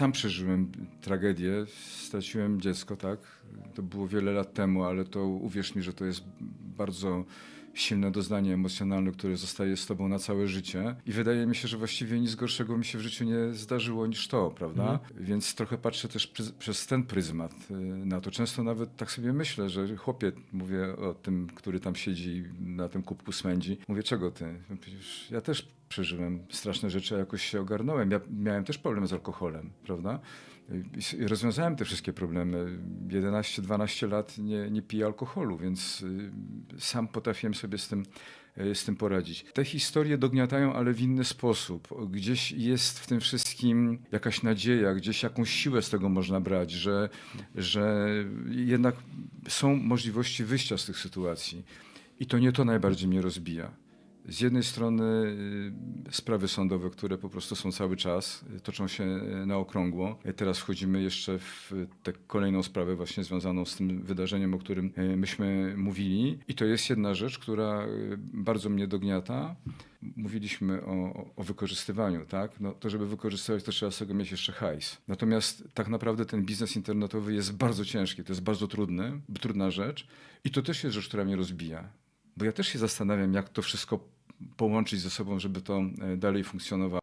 sam przeżyłem tragedię, straciłem dziecko, tak? To było wiele lat temu, ale to uwierz mi, że to jest bardzo silne doznanie emocjonalne, które zostaje z tobą na całe życie. I wydaje mi się, że właściwie nic gorszego mi się w życiu nie zdarzyło niż to, prawda? Więc trochę patrzę też przy, przez ten pryzmat y, na to. Często nawet tak sobie myślę, że chłopie, mówię o tym, który tam siedzi na tym kubku smędzi, mówię, czego ty? Przecież ja też przeżyłem straszne rzeczy, a jakoś się ogarnąłem. Ja miałem też problem z alkoholem, prawda? I rozwiązałem te wszystkie problemy. 11-12 lat nie, nie piję alkoholu, więc y, sam potrafiłem sobie z tym, y, z tym poradzić. Te historie dogniatają, ale w inny sposób. Gdzieś jest w tym wszystkim jakaś nadzieja, gdzieś jakąś siłę z tego można brać, że, że jednak są możliwości wyjścia z tych sytuacji. I to nie to najbardziej mnie rozbija. Z jednej strony y, sprawy sądowe, które po prostu są cały czas, y, toczą się y, na okrągło. Teraz wchodzimy jeszcze w tę kolejną sprawę właśnie związaną z tym wydarzeniem, o którym myśmy mówili. I to jest jedna rzecz, która bardzo mnie dogniata. Mówiliśmy o, o- wykorzystywaniu, tak? No, to, żeby wykorzystywać, to trzeba tego mieć jeszcze hajs. Natomiast tak naprawdę ten biznes internetowy jest bardzo ciężki, to jest bardzo trudny, trudna rzecz. I to też jest rzecz, która mnie rozbija. Bo ja też się zastanawiam, jak to wszystko połączyć ze sobą, żeby to e, dalej funkcjonowało.